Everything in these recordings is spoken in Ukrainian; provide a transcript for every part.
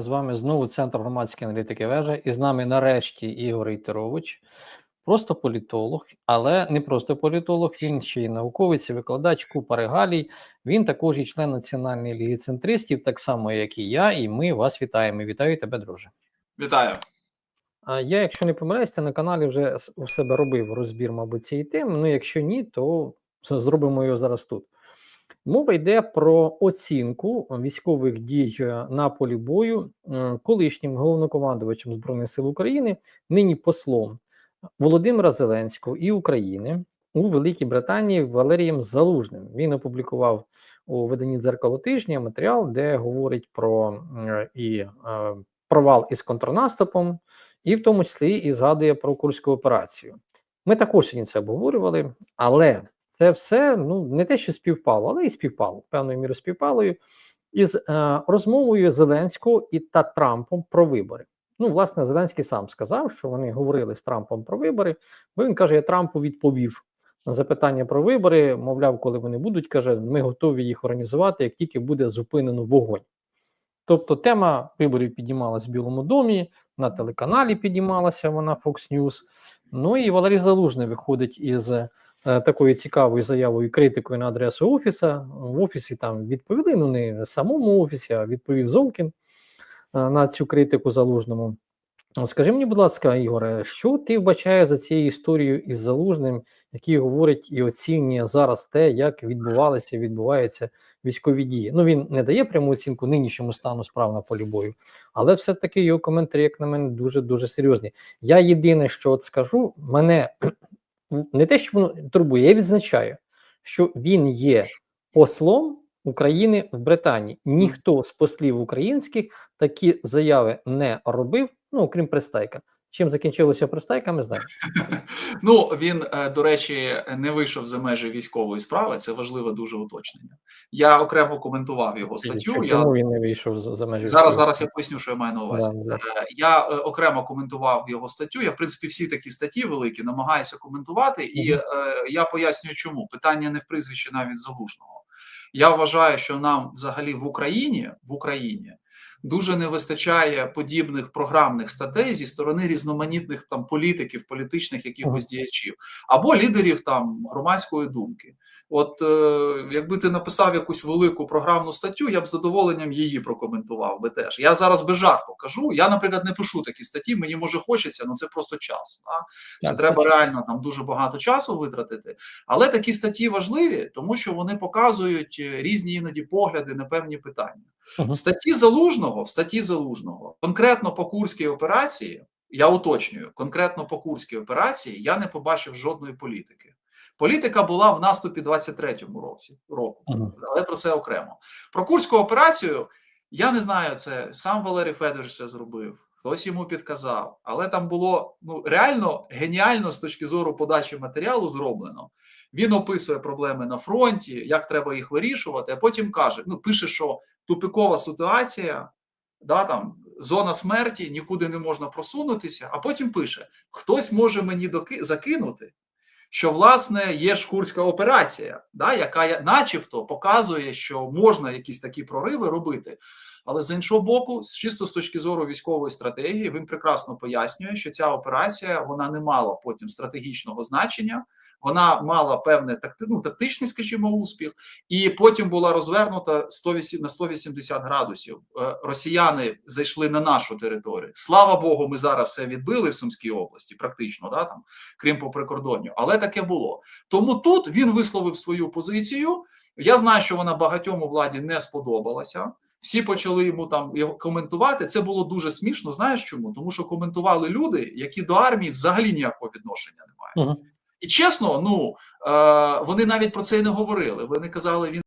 З вами знову Центр громадської аналітики вежа, і з нами нарешті Ігор Ітерович, просто політолог, але не просто політолог, він ще й науковець, і викладач купа регалій. Він також і член Національної ліги центристів, так само, як і я, і ми вас вітаємо. Вітаю тебе, друже. Вітаю. А я, якщо не помиляюся, на каналі вже у себе робив розбір, мабуть, цієї теми. Ну, якщо ні, то зробимо його зараз тут. Мова йде про оцінку військових дій е, на полі бою е, колишнім головнокомандувачем Збройних сил України, нині послом Володимира Зеленського і України у Великій Британії Валерієм Залужним. Він опублікував у виданні дзеркало тижня матеріал, де говорить про е, і провал із контрнаступом, і в тому числі і згадує про Курську операцію. Ми також сьогодні це обговорювали, але це все ну не те, що співпало, але і співпало певною мірою співпало із е, розмовою Зеленського і та Трампом про вибори. Ну, власне, Зеленський сам сказав, що вони говорили з Трампом про вибори, бо він каже: я Трампу відповів на запитання про вибори. Мовляв, коли вони будуть, каже, ми готові їх організувати, як тільки буде зупинено вогонь. Тобто тема виборів піднімалась в Білому домі, на телеканалі підіймалася вона Fox News. Ну і Валерій Залужний виходить із е, такою цікавою заявою критикою на адресу офіса. В офісі там відповіли, ну не самому офісі, а відповів Золкін е, на цю критику залужному. Скажи мені, будь ласка, Ігоре, що ти вбачаєш за цією історією із залужним, який говорить і оцінює зараз те, як відбувалися відбуваються військові дії? Ну він не дає пряму оцінку нинішньому стану справ на полі бою, але все-таки його коментарі, як на мене, дуже дуже серйозні. Я єдине, що от скажу, мене не те, що воно турбує, я відзначаю, що він є послом України в Британії. Ніхто з послів українських такі заяви не робив, ну окрім Пристайка. Чим закінчилося Пристайка, ми знаємо. Ну він, е, до речі, не вийшов за межі військової справи. Це важливе дуже уточнення. Я окремо коментував його статтю. Чому Я він не вийшов за, межі? зараз зараз я поясню, що я маю на увазі. Да. Е, Я е, окремо коментував його статтю. Я в принципі всі такі статті великі намагаюся коментувати, і е, я пояснюю, чому питання не в прізвищі навіть залужного. Я вважаю, що нам взагалі в Україні в Україні дуже не вистачає подібних програмних статей зі сторони різноманітних там політиків, політичних якихось діячів або лідерів там громадської думки. От е, якби ти написав якусь велику програмну статтю, я б з задоволенням її прокоментував би теж. Я зараз без жарту кажу. Я, наприклад, не пишу такі статті. Мені може хочеться, але це просто час. Да? Це Так, треба реально там дуже багато часу витратити. Але такі статті важливі, тому що вони показують е, різні іноді погляди на певні питання. В статті залужного, в статті залужного, конкретно по курській операції, я уточнюю, конкретно по курській операції я не побачив жодної політики. Політика була в наступі 23-му році року, але про це окремо. Про курську операцію я не знаю, це сам Валерій Федорович це зробив, хтось йому підказав, але там було ну реально геніально з точки зору подачі матеріалу зроблено. Він описує проблеми на фронті, як треба їх вирішувати, а потім каже: ну пише, що тупикова ситуація, да, там зона смерті, нікуди не можна просунутися. А потім пише: хтось може мені доки закинути, що власне є ж курська операція, да, яка начебто показує, що можна якісь такі прориви робити. Але з іншого боку, чисто з точки зору військової стратегії, він прекрасно пояснює, що ця операція вона не мала потім стратегічного значення, вона мала такти, ну, тактичний, скажімо, успіх, і потім була розвернута 108, на 180 градусів. Е, Росіяни зайшли на нашу територію. Слава Богу, ми зараз все відбили в Сумській області, практично, да, там, крім по прикордонню. Але таке було. Тому тут він висловив свою позицію. Я знаю, що вона багатьом у владі не сподобалася. Всі почали йому там його коментувати. Це було дуже смішно. Знаєш чому? Тому що коментували люди, які до армії взагалі ніякого відношення не мають. І чесно, ну е, вони навіть про це і не говорили. Вони казали, він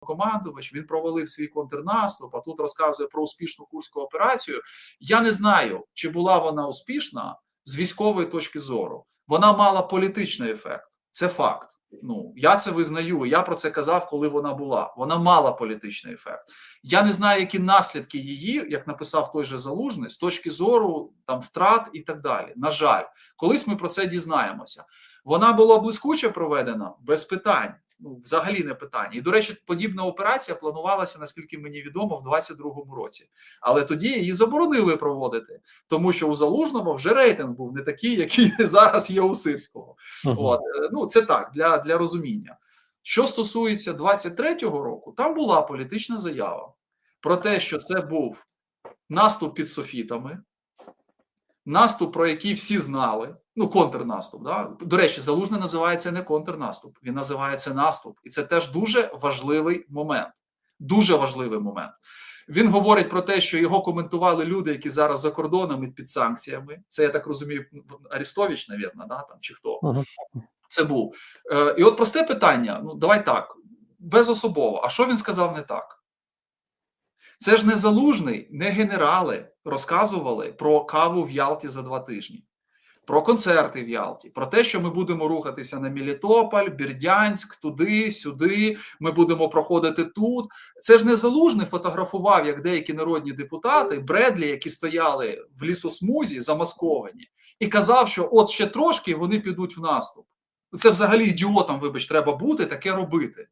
командувач, він провалив свій контрнаступ, а тут розказує про успішну курську операцію. Я не знаю, чи була вона успішна з військової точки зору. Вона мала політичний ефект. Це факт. Ну я це визнаю. Я про це казав, коли вона була. Вона мала політичний ефект. Я не знаю, які наслідки її, як написав той же залужний, з точки зору там втрат і так далі. На жаль, колись ми про це дізнаємося. Вона була блискуче проведена без питань. Ну, взагалі не питання. І до речі, подібна операція планувалася, наскільки мені відомо, в 22-му році. Але тоді її заборонили проводити, тому що у залужного вже рейтинг був не такий, який зараз є у Сирського. Мгм. От е, ну це так для, для розуміння. Що стосується 23-го року, там була політична заява про те, що це був наступ під софітами, наступ, про який всі знали. Ну, контрнаступ. Да? До речі, залужний називається не контрнаступ, він називається наступ, і це теж дуже важливий момент. Дуже важливий момент. Він говорить про те, що його коментували люди, які зараз за кордоном і під санкціями. Це я так розумію, Арістович, навірно, да, там чи хто Мгм. це був. Е, і от просте питання: ну давай так, безособово. А що він сказав не так? Це ж не залужний, не генерали розказували про каву в Ялті за два тижні, про концерти в Ялті, про те, що ми будемо рухатися на Мелітополь, Бердянськ, туди, сюди. Ми будемо проходити тут. Це ж не залужний фотографував, як деякі народні депутати, Бредлі, які стояли в лісосмузі, замасковані, і казав, що от ще трошки вони підуть в наступ. Це взагалі ідіотам, вибач, треба бути, таке робити.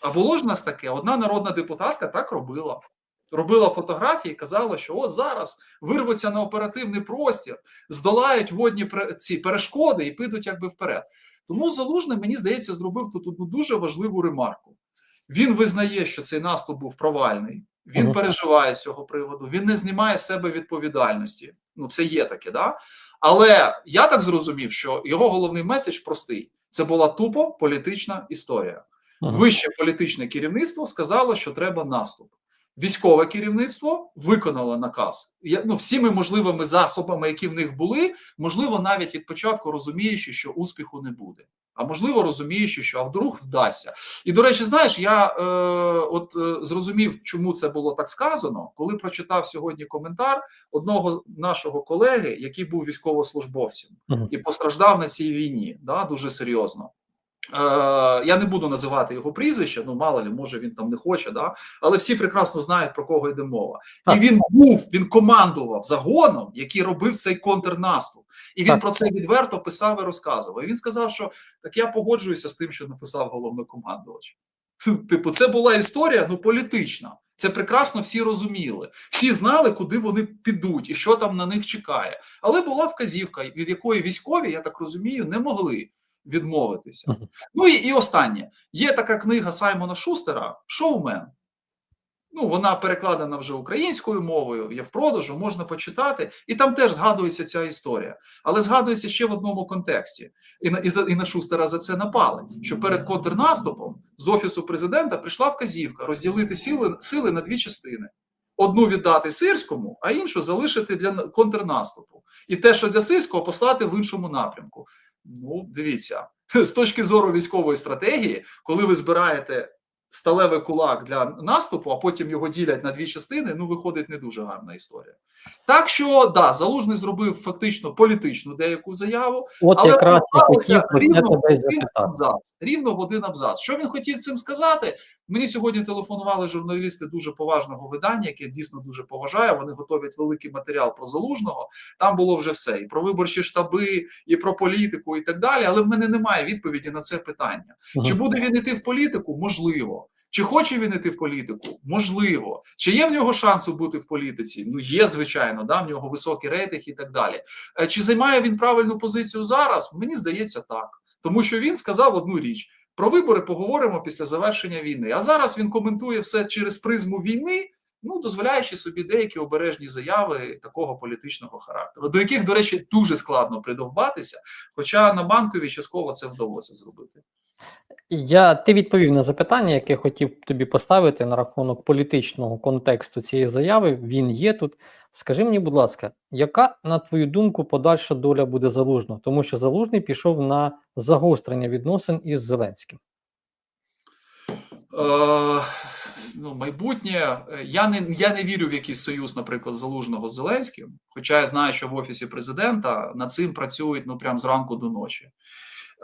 А було ж нас таке: одна народна депутатка так робила. Робила фотографії, казала, що от зараз вирвуться на оперативний простір, здолають водні ці перешкоди і підуть якби вперед. Тому залужний, мені здається, зробив тут одну дуже важливу ремарку. Він визнає, що цей наступ був провальний. Він переживає з цього приводу. Він не знімає з себе відповідальності. Ну, це є таке, да. Але я так зрозумів, що його головний меседж простий: це була тупо політична історія. Вище політичне керівництво сказало, що треба наступ. Військове керівництво виконало наказ. Я- Ну, всіми можливими засобами, які в них були, можливо, навіть від початку розуміючи, що успіху не буде. А можливо, розуміючи, що а вдруг вдасться. І до речі, знаєш, я е, от е, зрозумів, чому це було так сказано, коли прочитав сьогодні коментар одного нашого колеги, який був військовослужбовцем і постраждав на цій війні, да, дуже серйозно. Е, я не буду називати його прізвище, ну мало ли, може він там не хоче, да? але всі прекрасно знають про кого йде мова. Так. І він був, він командував загоном, який робив цей контрнаступ. І він Так. про це відверто писав і розказував. І він сказав, що так я погоджуюся з тим, що написав головнокомандувач. Типу, це була історія ну, політична. Це прекрасно всі розуміли. Всі знали, куди вони підуть і що там на них чекає. Але була вказівка, від якої військові, я так розумію, не могли відмовитися. Ну і, і останнє. Є така книга Саймона Шустера Шоумен. Ну, вона перекладена вже українською мовою, є в продажу, можна почитати, і там теж згадується ця історія. Але згадується ще в одному контексті. І на, і, за, і на Шустера за це напали. Що перед контрнаступом з офісу президента прийшла вказівка розділити сили, сили на дві частини: одну віддати сирському, а іншу залишити для контрнаступу. І те, що для сирського, послати в іншому напрямку. Ну, дивіться, з точки зору військової стратегії, коли ви збираєте сталевий кулак для наступу, а потім його ділять на дві частини, ну виходить не дуже гарна історія. Так що да, залужний зробив фактично політичну деяку заяву, От але якраз я хотів рівно в один абзац. Рівно в один абзац. Що він хотів цим сказати? Мені сьогодні телефонували журналісти дуже поважного видання, яке я дійсно дуже поважаю. Вони готують великий матеріал про залужного. Там було вже все: і про виборчі штаби, і про політику, і так далі. Але в мене немає відповіді на це питання. Чи буде він іти в політику? Можливо. Чи хоче він іти в політику? Можливо. Чи є в нього шанси бути в політиці? Ну є, звичайно, да, в нього високий рейтинг і так далі. Е, Чи займає він правильну позицію зараз? Мені здається, так. Тому що він сказав одну річ: про вибори поговоримо після завершення війни. А зараз він коментує все через призму війни, ну дозволяючи собі деякі обережні заяви такого політичного характеру, до яких, до речі, дуже складно придовбатися. Хоча на банковій частково це вдалося зробити. Я ти відповів на запитання, яке хотів тобі поставити на рахунок політичного контексту цієї заяви. Він є тут. Скажи мені, будь ласка, яка, на твою думку, подальша доля буде залужного? Тому що залужний пішов на загострення відносин із Зеленським. Е, ну, майбутнє. е, Я не, я не вірю в якийсь союз, наприклад, залужного з Зеленським. Хоча я знаю, що в офісі президента над цим працюють ну прям зранку до ночі.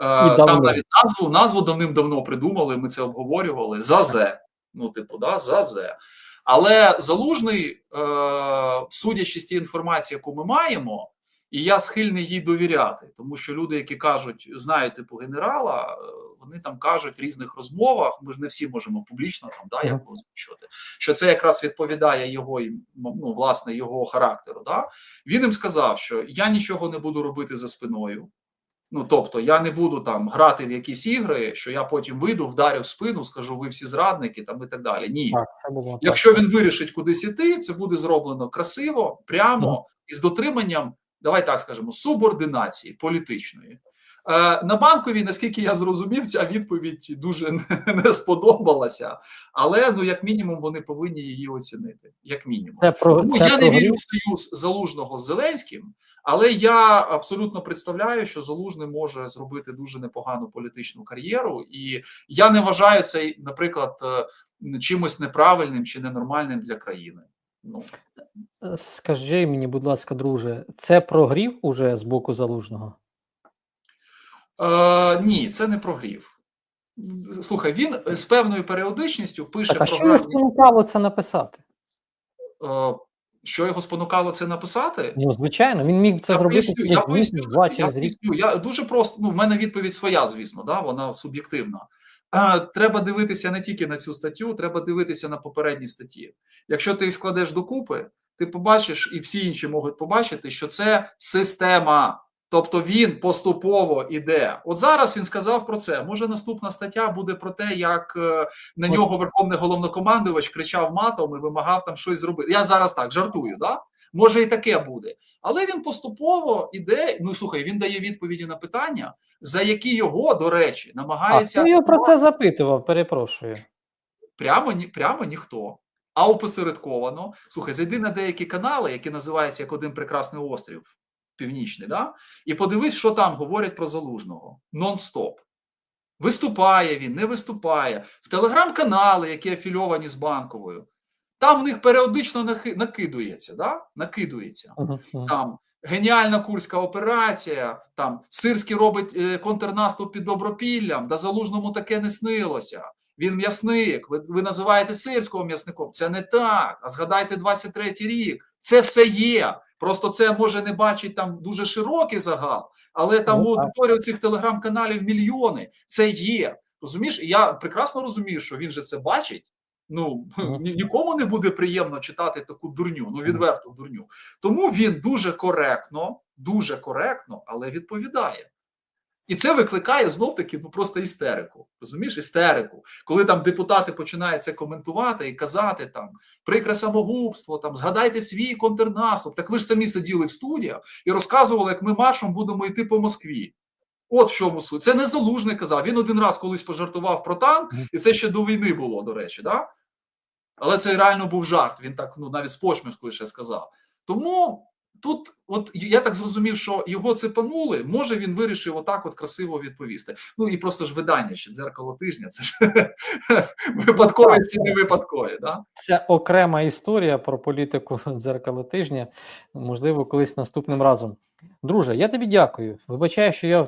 Е, там навіть назву назву давним-давно придумали. Ми це обговорювали. ЗАЗЕ. Ну, типу, да, ЗАЗЕ. Але залужний, е, судячи з тієї інформації, яку ми маємо, і я схильний їй довіряти, тому що люди, які кажуть, знають типу генерала, е, вони там кажуть в різних розмовах. Ми ж не всі можемо публічно там да, як озвучувати, що це якраз відповідає його ну, власне його характеру. Да? Він їм сказав, що я нічого не буду робити за спиною. Ну тобто, я не буду там грати в якісь ігри, що я потім вийду, вдарю в спину, скажу, ви всі зрадники там і так далі. Ні, Так, це було так. Якщо він вирішить кудись іти, це буде зроблено красиво, прямо і з дотриманням, давай так скажемо, субординації політичної. Е, на банковій, наскільки я зрозумів, ця відповідь дуже не, не сподобалася, але ну як мінімум вони повинні її оцінити. Як мінімум, Це про тому це я про не вірю в союз залужного з Зеленським, але я абсолютно представляю, що залужний може зробити дуже непогану політичну кар'єру, і я не вважаю це, наприклад, е, чимось неправильним чи ненормальним для країни. Ну Е, Скажи мені, будь ласка, друже, це прогрів уже з боку залужного? е, ні, це не прогрів. Слухай, він з певною періодичністю пише Так, а що його спонукало це написати? Е, що його спонукало це написати? Ну, звичайно, він міг це я зробити поясню, я поясню, два я через рік. поясню. Я дуже просто. Ну, в мене відповідь своя, звісно, да, вона суб'єктивна. А, треба дивитися не тільки на цю статтю, треба дивитися на попередні статті. Якщо ти їх складеш докупи, ти побачиш, і всі інші можуть побачити, що це система. Тобто він поступово іде. От зараз він сказав про це. Може, наступна стаття буде про те, як е, на нього верховний головнокомандувач кричав матом і вимагав там щось зробити. Я зараз так жартую, да? Може, і таке буде. Але він поступово іде. Ну слухай, він дає відповіді на питання, за які його, до речі, А намагається хто його про це запитував? Перепрошую. прямо ні прямо ніхто. А опосередковано. Слухай, зайди на деякі канали, які називаються як один прекрасний острів північний, да? і подивись, що там говорять про залужного. Нон-стоп. Виступає він, не виступає. В телеграм-канали, які афільовані з банковою, там в них періодично накидується, да? накидується Мгм, мгм. там геніальна курська операція, там Сирський робить е, контрнаступ під Добропіллям, да залужному таке не снилося. Він м'ясник. Ви, ви називаєте сирського м'ясником. Це не так. А згадайте 23-й рік. Це все є. Просто це може не бачить там дуже широкий загал, але там Ну, у так. цих телеграм-каналів мільйони. Це є. Розумієш? І я прекрасно розумію, що він же це бачить. Ну ні- нікому не буде приємно читати таку дурню, ну відверту дурню. Тому він дуже коректно, дуже коректно, але відповідає. І це викликає знов таки ну просто істерику. Розумієш, істерику, коли там депутати починають це коментувати і казати там прикре самогубство, там згадайте свій контрнаступ. Так ви ж самі сиділи в студіях і розказували, як ми маршем будемо йти по Москві. От в чому суть. Це не залужний казав. Він один раз колись пожартував про танк, і це ще до війни було, до речі, да? Але це реально був жарт. Він так ну навіть з почмішкою ще сказав. Тому тут, от я так зрозумів, що його цепанули. Може він вирішив отак, от красиво відповісти. Ну і просто ж видання ще дзеркало тижня. Це ж випадковості не випадкові. Да? Це окрема історія про політику дзеркало тижня. Можливо, колись наступним разом. Друже, я тобі дякую. Вибачаю, що я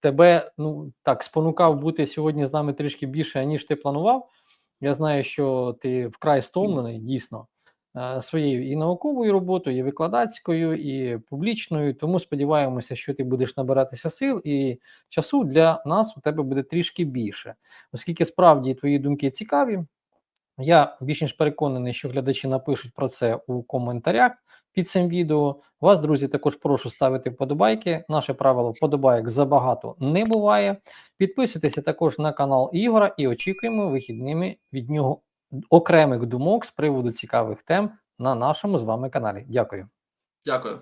тебе ну так спонукав бути сьогодні з нами трішки більше, ніж ти планував. Я знаю, що ти вкрай стомлений, дійсно, своєю і науковою роботою, і викладацькою, і публічною. Тому сподіваємося, що ти будеш набиратися сил і часу для нас у тебе буде трішки більше, оскільки справді твої думки цікаві. Я більш ніж переконаний, що глядачі напишуть про це у коментарях під цим відео. Вас, друзі, також прошу ставити вподобайки. Наше правило вподобайок забагато не буває. Підписуйтеся також на канал Ігора і очікуємо вихідними від нього окремих думок з приводу цікавих тем на нашому з вами каналі. Дякую. Дякую.